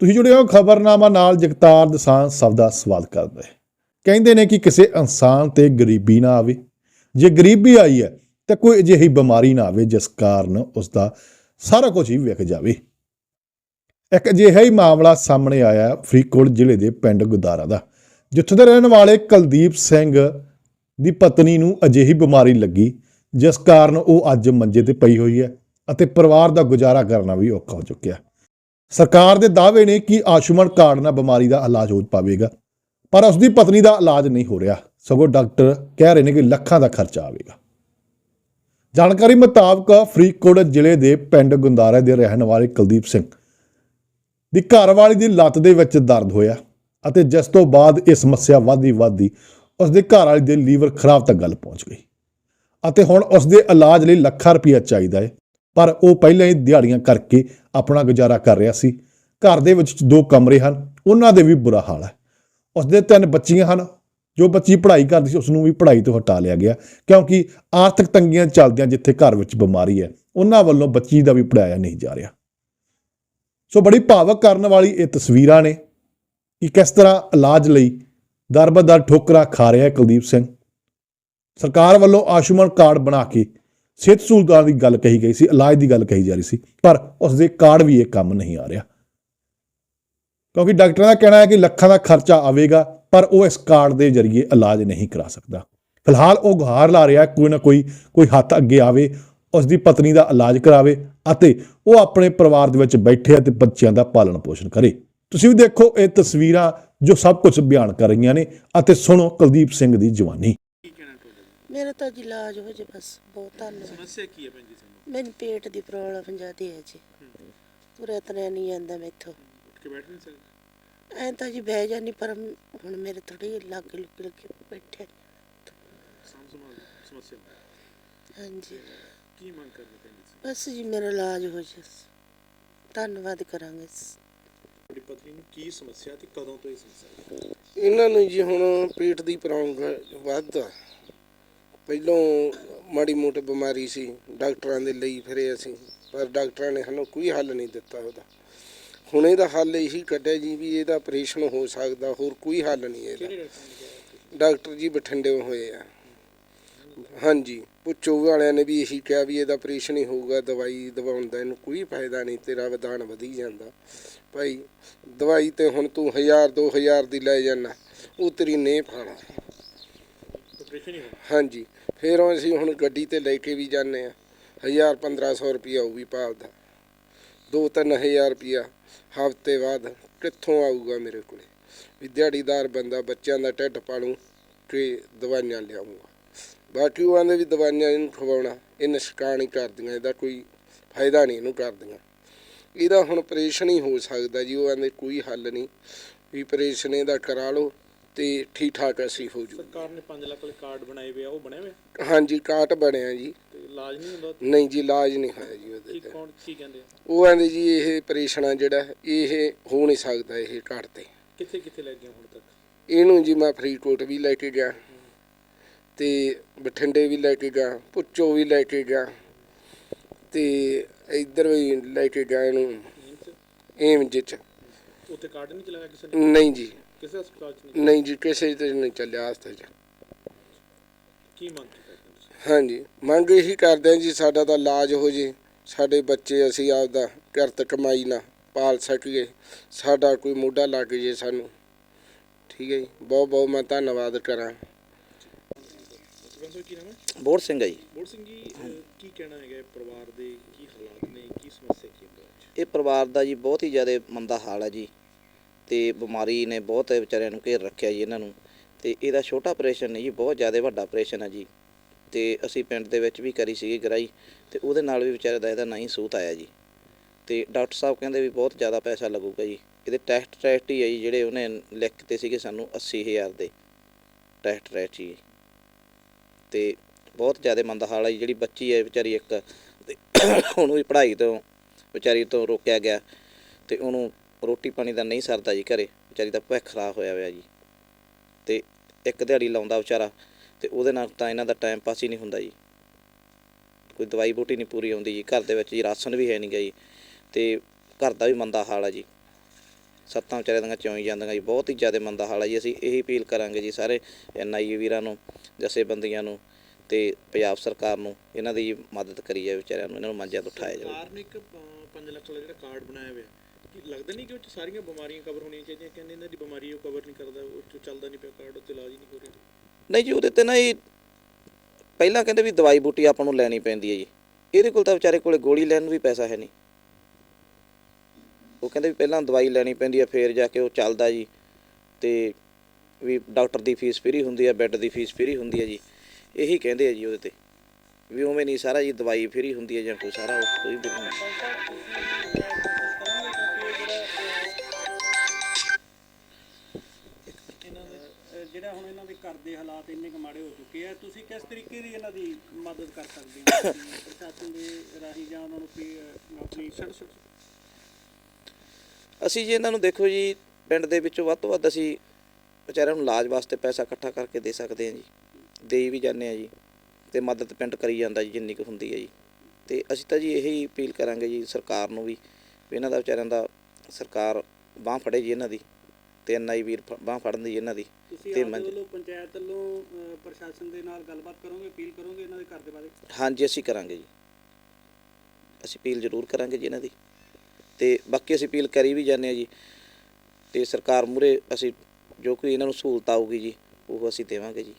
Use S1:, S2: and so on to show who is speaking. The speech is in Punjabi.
S1: ਤੁਸੀਂ ਜੁੜੇ ਹੋ ਖਬਰਨਾਮਾ ਨਾਲ ਜਗਤਾਰ ਦਸਾਂ ਸਭ ਦਾ ਸਵਾਲ ਕਰਦਾ। ਹੈ ਕਹਿੰਦੇ ਨੇ ਕਿ ਕਿਸੇ ਇਨਸਾਨ ਤੇ ਗਰੀਬੀ ਨਾ ਆਵੇ। ਜੇ ਗਰੀਬੀ ਆਈ ਹੈ, ਤਾਂ ਕੋਈ ਅਜਿਹੀ ਬਿਮਾਰੀ ਨਾ ਆਵੇ, ਜਿਸ ਕਾਰਨ ਉਸ ਦਾ ਸਾਰਾ ਕੁਝ ਹੀ ਵਿਕ ਜਾਵੇ। ਇੱਕ ਅਜਿਹਾ ਹੀ ਮਾਮਲਾ ਸਾਹਮਣੇ ਆਇਆ ਫਰੀਦਕੋਟ ਜ਼ਿਲ੍ਹੇ ਦੇ ਪਿੰਡ ਗੁਦਾਰਾ ਦਾ, ਜਿੱਥੋਂ ਦੇ ਰਹਿਣ ਵਾਲੇ ਕੁਲਦੀਪ ਸਿੰਘ ਦੀ ਪਤਨੀ ਨੂੰ ਅਜਿਹੀ ਬਿਮਾਰੀ ਲੱਗੀ, ਜਿਸ ਕਾਰਨ ਉਹ ਅੱਜ ਮੰਜੇ ਤੇ ਪਈ ਹੋਈ ਹੈ ਅਤੇ ਪਰਿਵਾਰ ਦਾ ਗੁਜ਼ਾਰਾ ਕਰਨਾ ਵੀ ਔਖਾ ਹੋ ਚੁੱਕਿਆ। ਸਰਕਾਰ ਦੇ ਦਾਅਵੇ ਨੇ ਕਿ ਆਯੁਸ਼ਮਾਨ ਕਾਰਡ ਨਾਲ ਬਿਮਾਰੀ ਦਾ ਇਲਾਜ ਹੋ ਪਾਵੇਗਾ, ਪਰ ਉਸ ਦੀ ਪਤਨੀ ਦਾ ਇਲਾਜ ਨਹੀਂ ਹੋ ਰਿਹਾ। ਸਗੋਂ ਡਾਕਟਰ ਕਹਿ ਰਹੇ ਨੇ ਕਿ ਲੱਖਾਂ ਦਾ ਖਰਚਾ ਆਵੇਗਾ। ਜਾਣਕਾਰੀ ਮੁਤਾਬਕ ਫਰੀਦਕੋਟ ਜ਼ਿਲ੍ਹੇ ਦੇ ਪਿੰਡ ਗੁੰਦਾਰੇ ਦੇ ਰਹਿਣ ਵਾਲੇ ਕੁਲਦੀਪ ਸਿੰਘ ਦੀ ਘਰਵਾਲੀ ਦੀ ਲੱਤ ਦੇ ਵਿੱਚ ਦਰਦ ਹੋਇਆ ਅਤੇ ਜਿਸ ਤੋਂ ਬਾਅਦ ਇਹ ਸਮੱਸਿਆ ਵਧਦੀ ਵਧਦੀ ਉਸ ਦੇ ਘਰਵਾਲੀ ਦੇ ਲੀਵਰ ਖਰਾਬ ਤੱਕ ਗੱਲ ਪਹੁੰਚ ਗਈ। ਅਤੇ ਹੁਣ ਉਸ ਦੇ ਇਲਾਜ ਲਈ ਲੱਖਾਂ ਰੁਪਇਆ ਚਾਹੀਦਾ ਹੈ। ਪਰ ਉਹ ਪਹਿਲਾਂ ਹੀ ਦਿਹਾੜੀਆਂ ਕਰਕੇ ਆਪਣਾ ਗੁਜ਼ਾਰਾ ਕਰ ਰਿਹਾ ਸੀ। ਘਰ ਦੇ ਵਿੱਚ ਦੋ ਕਮਰੇ ਹਨ, ਉਹਨਾਂ ਦੇ ਵੀ ਬੁਰਾ ਹਾਲ ਹੈ। ਉਸ ਦੇ ਤਿੰਨ ਬੱਚੀਆਂ ਹਨ, ਜੋ ਬੱਚੀ ਪੜ੍ਹਾਈ ਕਰਦੀ ਸੀ, ਉਸ ਨੂੰ ਵੀ ਪੜ੍ਹਾਈ ਤੋਂ ਹਟਾ ਲਿਆ ਗਿਆ, ਕਿਉਂਕਿ ਆਰਥਿਕ ਤੰਗੀਆਂ ਚੱਲਦੀਆਂ ਜਿੱਥੇ ਘਰ ਵਿੱਚ ਬਿਮਾਰੀ ਹੈ, ਉਹਨਾਂ ਵੱਲੋਂ ਬੱਚੀ ਦਾ ਵੀ ਪੜਾਇਆ ਨਹੀਂ ਜਾ ਰਿਹਾ। ਸੋ ਬੜੀ ਭਾਵਕ ਕਰਨ ਵਾਲੀ ਇਹ ਤਸਵੀਰਾਂ ਨੇ ਕਿ ਕਿਸ ਤਰ੍ਹਾਂ ਇਲਾਜ ਲਈ ਦਰਬਦਰ ਠੋਕਰਾ ਖਾ ਰਿਹਾ ਕੁਲਦੀਪ ਸਿੰਘ। ਸਰਕਾਰ ਵੱਲੋਂ ਆਯੁਸ਼ਮਾਨ ਕਾਰਡ ਬਣਾ ਕੇ ਸਿਹਤ ਸਹੂਲਤਾਂ ਦੀ ਗੱਲ ਕਹੀ ਗਈ ਸੀ, ਇਲਾਜ ਦੀ ਗੱਲ ਕਹੀ ਜਾ ਰਹੀ ਸੀ, ਪਰ ਉਸ ਦੇ ਕਾਰਡ ਵੀ ਇਹ ਕੰਮ ਨਹੀਂ ਆ ਰਿਹਾ। ਕਿਉਂਕਿ ਡਾਕਟਰਾਂ ਦਾ ਕਹਿਣਾ ਹੈ ਕਿ ਲੱਖਾਂ ਦਾ ਖਰਚਾ ਆਵੇਗਾ, ਪਰ ਉਹ ਇਸ ਕਾਰਡ ਦੇ ਜ਼ਰੀਏ ਇਲਾਜ ਨਹੀਂ ਕਰਾ ਸਕਦਾ। ਫਿਲਹਾਲ ਉਹ ਗੁਹਾਰ ਲਾ ਰਿਹਾ ਕੋਈ ਨਾ ਕੋਈ ਕੋਈ ਹੱਥ ਅੱਗੇ ਆਵੇ ਉਸ ਦੀ ਪਤਨੀ ਦਾ ਇਲਾਜ ਕਰਾਵੇ ਅਤੇ ਉਹ ਆਪਣੇ ਪਰਿਵਾਰ ਦੇ ਵਿੱਚ ਬੈਠੇ ਅਤੇ ਬੱਚਿਆਂ ਦਾ ਪਾਲਣ ਪੋਸ਼ਣ ਕਰੇ। ਤੁਸੀਂ ਵੀ ਦੇਖੋ ਇਹ ਤਸਵੀਰਾਂ ਜੋ ਸਭ ਕੁਝ ਬਿਆਨ ਕਰ ਰਹੀਆਂ ਨੇ ਅਤੇ ਸੁਣੋ ਕੁਲਦੀਪ ਸਿੰਘ ਦੀ ਜਵਾਨੀ।
S2: ਮੇਰਾ ਤਾਂ ਜੀ ਇਲਾਜ ਹੋ ਜੇ ਬਸ ਬਹੁਤ ਧੰਨਵਾਦ
S3: ਸਮੱਸਿਆ ਕੀ ਹੈ ਭੈਣ ਜੀ ਤੁਹਾਨੂੰ?
S2: ਮੈਨੂੰ ਪੇਟ ਦੀ ਪ੍ਰੋਬਲਮ ਜ਼ਿਆਦੀ ਹੈ ਜੀ। ਤੁਰਿਆ ਤਰਿਆ ਨਹੀਂ ਜਾਂਦਾ ਮੈਥੋਂ।
S3: ਉੱਠ ਕੇ ਬੈਠ ਨਹੀਂ ਸਕਦੇ?
S2: ਐਂ ਤਾਂ ਜੀ ਬਹਿ ਜਾਨੀ ਪਰ ਹੁਣ ਮੇਰੇ ਥੋੜੀ ਲੱਗ ਲੁੱਕ ਲੱਗੇ ਬੈਠੇ
S3: ਸਾਂਭ ਸੰਭਾਲ ਸਮੱਸਿਆ।
S2: ਹਾਂਜੀ।
S3: ਕੀ ਮੰਗ ਕਰਦੇ ਭੈਣ ਜੀ
S2: ਬਸ ਜੀ ਮੇਰਾ ਇਲਾਜ ਹੋ ਜੇ। ਧੰਨਵਾਦ ਕਰਾਂਗੇ।
S3: ਤੁਹਾਡੀ ਪਤਨੀ ਨੂੰ ਕੀ ਸਮੱਸਿਆ ਤੇ ਕਦੋਂ ਤੋਂ ਇਹ ਸਮੱਸਿਆ? ਹੈ?
S4: ਇਹਨਾਂ ਨੂੰ ਜੀ ਹੁਣ ਪੇਟ ਦੀ ਪ੍ਰੋਬਲਮ ਵੱਧਦਾ ਪਹਿਲੋਂ ਮਾੜੀ ਮੋਟੀ ਬਿਮਾਰੀ ਸੀ ਡਾਕਟਰਾਂ ਦੇ ਲਈ ਫਿਰੇ ਅਸੀਂ ਪਰ ਡਾਕਟਰਾਂ ਨੇ ਸਾਨੂੰ ਕੋਈ ਹੱਲ ਨਹੀਂ ਦਿੱਤਾ ਉਹਦਾ। ਹੁਣ ਇਹਦਾ ਹੱਲ ਇਹੀ ਕੱਢਿਆ ਜੀ ਵੀ ਇਹਦਾ ਆਪਰੇਸ਼ਨ ਹੋ ਸਕਦਾ ਹੋਰ ਕੋਈ ਹੱਲ ਨਹੀਂ ਇਹਦਾ।
S3: ਡਾਕਟਰ
S4: ਜੀ ਬਠਿੰਡੇ ਹੋਏ ਆ। ਹਾਂਜੀ ਪੁੱਛੋ ਵਾਲਿਆਂ ਨੇ ਵੀ ਇਹੀ ਕਿਹਾ ਵੀ ਇਹਦਾ ਆਪਰੇਸ਼ਨ ਹੀ ਹੋਊਗਾ ਦਵਾਈ ਦਵਾਉਣ ਦਾ ਇਹਨੂੰ ਕੋਈ ਫਾਇਦਾ ਨਹੀਂ ਤੇਰਾ ਵਧਾਨ ਵਧੀ ਜਾਂਦਾ। ਭਾਈ ਦਵਾਈ ਤੇ ਹੁਣ ਤੂੰ 1000 2000 ਦੀ ਲੈ ਜਾਣਾ ਉਹ ਤੇਰੀ ਨੇ ਫਾਣਾ ਹਾਂਜੀ ਫਿਰ ਅਸੀਂ ਹੁਣ ਗੱਡੀ ਤੇ ਲੈ ਕੇ ਵੀ ਜਾਂਦੇ ਆ 1000 1500 ਰੁਪਿਆ ਉਹ ਵੀ ਪਾਲਦਾ 2-3000 ਰੁਪਿਆ ਹਫ਼ਤੇ ਬਾਅਦ ਕਿੱਥੋਂ ਆਊਗਾ ਮੇਰੇ ਕੋਲੇ? ਵੀ ਦਿਹਾੜੀਦਾਰ ਬੰਦਾ ਬੱਚਿਆਂ ਦਾ ਢਿੱਡ ਪਾਲੂ ਕਿ ਦਵਾਈਆਂ ਲਿਆਉਂਗਾ ਬਾਕੀ ਉਹ ਆਂਦੇ ਵੀ ਦਵਾਈਆਂ ਇਹਨੂੰ ਖਵਾਉਣਾ, ਇਹ ਨਸ਼ਕਾਨ ਹੀ ਕਰਦੀਆਂ, ਇਹਦਾ ਕੋਈ ਫਾਇਦਾ ਨਹੀਂ ਇਹਨੂੰ ਕਰਦੀਆਂ। ਇਹਦਾ ਹੁਣ ਆਪਰੇਸ਼ਨ ਹੀ ਹੋ ਸਕਦਾ ਜੀ, ਉਹ ਆਂਦੇ ਕੋਈ ਹੱਲ ਨਹੀਂ। ਵੀ ਆਪਰੇਸ਼ਨ ਇਹਦਾ ਕਰਾ ਲਓ। ਤੇ ਠੀਕ ਠਾਕ ਅਸੀਂ ਹੋ ਜੂ।
S3: ਸਰਕਾਰ ਨੇ 5 ਲੱਖ ਵਾਲੇ ਕਾਰਡ ਬਣਾਏ ਹੋਏ ਆ ਉਹ ਬਣੇ ਹੋਏ ਆ?
S4: ਹਾਂਜੀ ਕਾਟ ਬਣਿਆ ਜੀ।
S3: ਤੇ ਇਲਾਜ ਨਹੀਂ ਹੁੰਦਾ
S4: ਨਹੀਂ ਜੀ ਇਲਾਜ ਨਹੀਂ ਹੋਇਆ ਜੀ ਉਹਦੇ ਤੇ।
S3: ਕੌਣ ਕੀ ਕਹਿੰਦੇ ਆ?
S4: ਉਹ ਕਹਿੰਦੇ ਜੀ ਇਹ ਆਪਰੇਸ਼ਨ ਆ ਜਿਹੜਾ ਇਹ ਹੋ ਨਹੀਂ ਸਕਦਾ ਇਹ ਕਾਟ ਤੇ।
S3: ਕਿੱਥੇ ਕਿੱਥੇ ਲੈ ਗਏ ਹੁਣ ਤੱਕ?
S4: ਇਹਨੂੰ ਜੀ ਮੈਂ ਫਰੀਦਕੋਟ ਵੀ ਲੈ ਕੇ ਗਿਆ। ਤੇ ਬਠਿੰਡੇ ਵੀ ਲੈ ਕੇ ਗਿਆ ਪੁੱਚੋ ਵੀ ਲੈ ਕੇ ਗਿਆ। ਤੇ ਇੱਧਰ ਵੀ ਲੈ ਕੇ ਗਿਆ ਇਹਨੂੰ। ਏਮਜ ਚ।
S3: ਉੱਥੇ ਕਾਰਡ ਨਹੀਂ ਚਲਾਇਆ ਕਿਸੇ ਨੇ?
S4: ਨਹੀਂ ਜੀ।
S3: ਕਿਸੇ ਹਸਪਤਾਲ ਚ ਨਹੀਂ
S4: ਨਹੀਂ ਜੀ ਕਿਸੇ ਤੇ ਨਹੀਂ ਚੱਲਿਆ ਹਸਤੇ ਚ
S3: ਕੀ ਮੰਗ ਕੀ ਕਰਦੇ ਤੁਸੀਂ?
S4: ਹਾਂਜੀ ਮੰਗ ਇਹੀ ਕਰਦੇ ਹਾਂ ਜੀ ਸਾਡਾ ਤਾਂ ਇਲਾਜ ਹੋ ਜੇ ਸਾਡੇ ਬੱਚੇ ਅਸੀਂ ਆਪਦਾ ਕਿਰਤ ਕਮਾਈ ਨਾ ਪਾਲ ਸਕੀਏ ਸਾਡਾ ਕੋਈ ਮੋਢਾ ਲੱਗ ਜੇ ਸਾਨੂੰ। ਠੀਕ ਹੈ ਜੀ ਬਹੁਤ ਬਹੁਤ ਮੈਂ ਧੰਨਵਾਦ ਕਰਾਂ।
S3: ਸਰਪੰਚ ਕੀ ਨਾਮ ਹੈ?
S5: ਬੋੜ ਸਿੰਘ ਜੀ।
S3: ਬੋੜ ਸਿੰਘ ਜੀ ਅਹ, ਕੀ ਕਹਿਣਾ ਹੈਗਾ ਇਹ ਪਰਿਵਾਰ ਦੇ? ਕੀ ਹਾਲਾਤ ਨੇ? ਕੀ ਸਮੱਸਿਆ ਕੀ ਹੈ
S5: ਇਹ ਪਰਿਵਾਰ ਦਾ ਜੀ ਬਹੁਤ ਹੀ ਜ਼ਿਆਦਾ ਮੰਦਾ ਹਾਲ ਹੈ ਜੀ। ਤੇ ਬਿਮਾਰੀ ਨੇ ਬਹੁਤ ਵਿਚਾਰਿਆਂ ਨੂੰ ਘੇਰ ਰੱਖਿਆ ਜੀ ਇਹਨਾਂ ਨੂੰ। ਤੇ ਇਹਦਾ ਛੋਟਾ ਆਪਰੇਸ਼ਨ ਨਹੀਂ ਜੀ, ਬਹੁਤ ਜ਼ਿਆਦਾ ਵੱਡਾ ਆਪਰੇਸ਼ਨ ਹੈ ਜੀ। ਤੇ ਅਸੀਂ ਪਿੰਡ ਦੇ ਵਿੱਚ ਵੀ ਕਰੀ ਸੀਗੀ ਗਰਾਈ, ਤੇ ਉਹਦੇ ਨਾਲ ਵੀ ਵਿਚਾਰੇ ਦਾ ਇਹਦਾ ਨਹੀਂ ਸੂਤ ਆਇਆ ਜੀ। ਤੇ ਡਾਕਟਰ ਸਾਹਿਬ ਕਹਿੰਦੇ ਵੀ ਬਹੁਤ ਜ਼ਿਆਦਾ ਪੈਸਾ ਲੱਗੂਗਾ ਜੀ। ਇਹਦੇ ਟੈਸਟ ਟੈਸਟ ਹੀ ਹੈ ਜੀ, ਜਿਹੜੇ ਉਹਨੇ ਲਿਖ ਦਿੱਤੇ ਸੀਗੇ ਸਾਨੂੰ 80000 ਦੇ ਟੈਸਟ ਟੈਸਟ ਜੀ। ਤੇ ਬਹੁਤ ਜ਼ਿਆਦਾ ਮੰਦ ਹਾਲ ਹੈ ਜੀ, ਜਿਹੜੀ ਬੱਚੀ ਹੈ ਵਿਚਾਰੀ ਇੱਕ, ਤੇ ਉਹਨੂੰ ਵੀ ਪੜ੍ਹਾਈ ਤੋਂ, ਵਿਚਾਰੀ ਤੋਂ ਰੋਕਿਆ ਗਿਆ। ਤੇ ਉਹਨੂੰ ਰੋਟੀ ਪਾਣੀ ਦਾ ਨਹੀਂ ਸਰਦਾ ਜੀ ਘਰੇ, ਵਿਚਾਰੀ ਦਾ ਭਵਿੱਖ ਖਰਾਬ ਹੋਇਆ ਹੋਇਆ ਜੀ। ਤੇ ਇੱਕ ਦਿਹਾੜੀ ਲਾਉਂਦਾ ਵਿਚਾਰਾ, ਤੇ ਉਹਦੇ ਨਾਲ ਤਾਂ ਇਹਨਾਂ ਦਾ ਟਾਈਮ ਪਾਸ ਹੀ ਨਹੀਂ ਹੁੰਦਾ ਜੀ। ਕੋਈ ਦਵਾਈ ਬੂਟੀ ਨਹੀਂ ਪੂਰੀ ਆਉਂਦੀ ਜੀ, ਘਰ ਦੇ ਵਿੱਚ ਜੀ, ਰਾਸ਼ਨ ਵੀ ਹੈ ਨਹੀਂ ਗਾ ਜੀ। ਤੇ ਘਰ ਦਾ ਵੀ ਮੰਦਾ ਹਾਲ ਆ ਜੀ। ਸੱਤਾਂ ਵਿਚਾਰਿਆਂ ਦੀਆਂ ਚੋਈ ਜਾਂਦੀਆਂ ਜੀ, ਬਹੁਤ ਹੀ ਜ਼ਿਆਦਾ ਮੰਦਾ ਹਾਲ ਆ ਜੀ। ਅਸੀਂ ਇਹੀ ਅਪੀਲ ਕਰਾਂਗੇ ਜੀ ਸਾਰੇ ਐਨਆਈਏ ਵੀਰਾਂ ਨੂੰ, ਜਥੇਬੰਦੀਆਂ ਨੂੰ ਤੇ ਪੰਜਾਬ ਸਰਕਾਰ ਨੂੰ, ਇਹਨਾਂ ਦੀ ਮਦਦ ਕਰੀ ਜਾਵੇ ਵਿਚਾਰਿਆਂ ਨੂੰ, ਇਹਨਾਂ ਨੂੰ ਮੰਜਿਆਂ ਤੋਂ ਉਠਾਇਆ ਜਾਵੇ।
S3: ਸਰਕਾਰ ਨੇ ਇੱਕ 5 ਲੱਖ ਵਾਲਾ ਜਿਹੜਾ ਕਾਰਡ ਬਣਾਇਆ ਹੋਇਆ। ਲੱਗਦਾ ਨਹੀਂ ਕਿ ਉਹ ਚ ਸਾਰੀਆਂ ਬਿਮਾਰੀਆਂ ਕਵਰ ਹੋਣੀਆਂ ਚਾਹੀਦੀਆਂ? ਕਹਿੰਦੇ ਇਹਨਾਂ ਦੀ ਬਿਮਾਰੀ ਉਹ ਕਵਰ ਨਹੀਂ ਕਰਦਾ, ਉਹ ਚ ਚੱਲਦਾ ਨਹੀਂ ਪਿਆ ਕਾਰਡ ਉੱਤੇ ਇਲਾਜ ਹੀ ਨਹੀਂ ਹੋ ਰਿਹਾ।
S5: ਨਹੀਂ ਜੀ, ਉਹਦੇ ਤੇ ਨਾ ਇਹ ਪਹਿਲਾਂ ਕਹਿੰਦੇ ਵੀ ਦਵਾਈ ਬੂਟੀ ਆਪਾਂ ਨੂੰ ਲੈਣੀ ਪੈਂਦੀ ਹੈ ਜੀ। ਇਹਦੇ ਕੋਲ ਤਾਂ ਵਿਚਾਰੇ ਕੋਲੇ ਗੋਲੀ ਲੈਣ ਨੂੰ ਵੀ ਪੈਸਾ ਹੈ ਨਹੀਂ। ਉਹ ਕਹਿੰਦੇ ਵੀ ਪਹਿਲਾਂ ਦਵਾਈ ਲੈਣੀ ਪੈਂਦੀ ਹੈ, ਫੇਰ ਜਾ ਕੇ ਉਹ ਚੱਲਦਾ ਜੀ। ਤੇ ਵੀ ਡਾਕਟਰ ਦੀ ਫੀਸ ਫ੍ਰੀ ਹੁੰਦੀ ਹੈ, ਬੈੱਡ ਦੀ ਫੀਸ ਫ੍ਰੀ ਹੁੰਦੀ ਹੈ ਜੀ। ਇਹੀ ਕਹਿੰਦੇ ਆ ਜੀ ਉਹਦੇ ਤੇ। ਵੀ ਉਵੇਂ ਨਹੀਂ, ਸਾਰਾ ਜੀ ਦਵਾਈ ਫ੍ਰੀ ਹੁੰਦੀ ਹੈ ਜਾਂ ਕੋਈ ਸਾਰਾ ਕੋਈ ਵੀ ਨਹੀਂ।
S6: ਜਿਹੜਾ ਹੁਣ ਇਹਨਾਂ ਦੇ ਘਰ ਦੇ ਹਾਲਾਤ ਇੰਨੇ ਕੁ ਮਾੜੇ ਹੋ ਚੁੱਕੇ ਆ ਤੁਸੀਂ ਕਿਸ ਤਰੀਕੇ ਦੀ ਇਹਨਾਂ ਦੀ ਮਦਦ ਕਰ ਸਕਦੇ ਹੋ? ਪ੍ਰਸ਼ਾਸਨ ਦੇ ਰਾਹੀਂ ਜਾਂ ਉਹਨਾਂ ਨੂੰ ਕੀ ਅਹ, ਆਪਣੀ
S5: ਅਸੀਂ ਜੀ ਇਹਨਾਂ ਨੂੰ ਦੇਖੋ ਜੀ ਪਿੰਡ ਦੇ ਵਿੱਚੋਂ ਵੱਧ ਤੋਂ ਵੱਧ ਅਸੀਂ ਵਿਚਾਰਿਆਂ ਨੂੰ ਇਲਾਜ ਵਾਸਤੇ ਪੈਸਾ ਇਕੱਠਾ ਕਰਕੇ ਦੇ ਸਕਦੇ ਹਾਂ ਜੀ। ਦੇਈ ਵੀ ਜਾਂਦੇ ਹਾਂ ਜੀ ਤੇ ਮਦਦ ਪਿੰਡ ਕਰੀ ਜਾਂਦਾ ਜੀ ਜਿੰਨੀ ਕੁ ਹੁੰਦੀ ਹੈ ਜੀ। ਤੇ ਅਸੀਂ ਤਾਂ ਜੀ ਇਹੀ ਅਪੀਲ ਕਰਾਂਗੇ ਜੀ ਸਰਕਾਰ ਨੂੰ ਵੀ ਇਹਨਾਂ ਦਾ ਵਿਚਾਰਿਆਂ ਦਾ ਸਰਕਾਰ ਬਾਹ ਫੜੇ ਜੀ ਇਹਨਾਂ ਦੀ। ਤੇ ਐਨਆਈ ਵੀਰ ਬਾਹ ਫੜਨ ਦੀ ਇਹਨਾਂ ਦੀ ਤੇ ਮੰਜ-
S6: ਪੰਚਾਇਤ ਵੱਲੋਂ ਪ੍ਰਸ਼ਾਸਨ ਦੇ ਨਾਲ ਗੱਲਬਾਤ ਕਰੋਗੇ ਅਪੀਲ ਕਰੋਗੇ ਇਹਨਾਂ ਦੇ ਘਰ ਦੇ ਬਾਰੇ?
S5: ਹਾਂਜੀ ਅਸੀਂ ਕਰਾਂਗੇ ਜੀ। ਅਸੀਂ ਅਪੀਲ ਜ਼ਰੂਰ ਕਰਾਂਗੇ ਜੀ ਇਹਨਾਂ ਦੀ। ਤੇ ਬਾਕੀ ਅਸੀਂ ਅਪੀਲ ਕਰੀ ਵੀ ਜਾਂਦੇ ਹਾਂ ਜੀ। ਤੇ ਸਰਕਾਰ ਮੂਰੇ ਅਸੀਂ ਜੋ ਕੋਈ ਇਹਨਾਂ ਨੂੰ ਸਹੂਲਤ ਆਊਗੀ ਜੀ ਉਹ ਅਸੀਂ ਦੇਵਾਂਗੇ ਜੀ।